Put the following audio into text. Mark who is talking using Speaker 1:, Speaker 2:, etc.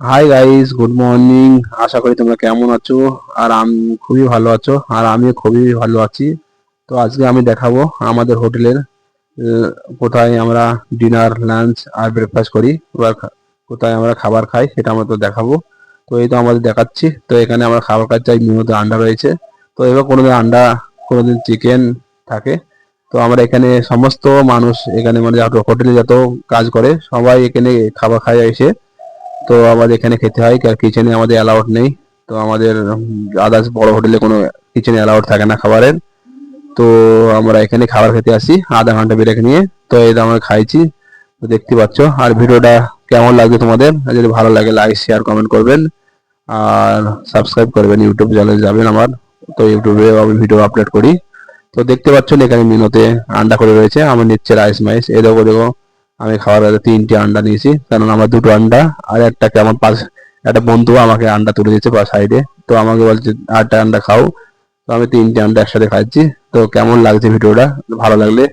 Speaker 1: High guys good morning আশা করি তোমরা কেমন আছো? আর আমি, খুবই ভালো আছো। আর আমিও খুবই ভালো আছি। তো আজকে আমি দেখাবো আমাদের হোটেলের কোথায় আমরা ডিনার লাঞ্চ আর ব্রেকফাস্ট করি। এবার কোথায় আমরা খাবার খাই সেটা আমরা তো দেখাবো। তো এই তো আমাদের দেখাচ্ছি। তো এখানে আমরা খাবার খাচ্ছি আজ মেনুতে আন্ডা রয়েছে। তো এবার কোনোদিন আন্ডা, কোনোদিন চিকেন থাকে। তো আমরা এখানে সমস্ত মানুষ, এখানে মানে হোটেলে যত কাজ করে, সবাই এখানে খাবার খায় এসে। তো আমাদের এখানে খেতে হয়, কারণ কিচেনে আমাদের অ্যালাউড নেই। তো আমাদের আদার্স বড় হোটেলে কোনো কিচেনে অ্যালাউড থাকে না খাবারের। তো আমরা এখানে খাবার খেতে আসি, আধা ঘণ্টা ব্রেক নিয়ে। তো এই আমরা খাইছি, তো দেখতে পাচ্ছ। আর ভিডিওটা কেমন লাগছে তোমাদের? যদি ভালো লাগে লাইক শেয়ার কমেন্ট করবেন। আর সাবস্ক্রাইব করবেন ইউটিউব চ্যানেলে যাবেন আমার। তো ইউটিউবে আমি ভিডিও আপলোড করি। তো দেখতে পাচ্ছেন, এখানে মেনুতে আন্ডা করে রয়েছে। আমার নিচ্ছে রাইস মাইস দেখো দেখো। আমি খাওয়ার আগে তিনটি আন্ডা নিয়েছি কারণ আমার দুটো আন্ডা আর একটাকে আমার পাশ, একটা বন্ধু আমাকে আন্ডা তুলে দিয়েছে বা সাইডে। তো আমাকে বলছে, আটটা আন্ডা খাও। তো আমি তিনটে আন্ডা একসাথে খাচ্ছি। তো কেমন লাগছে ভিডিওটা? ভালো লাগলে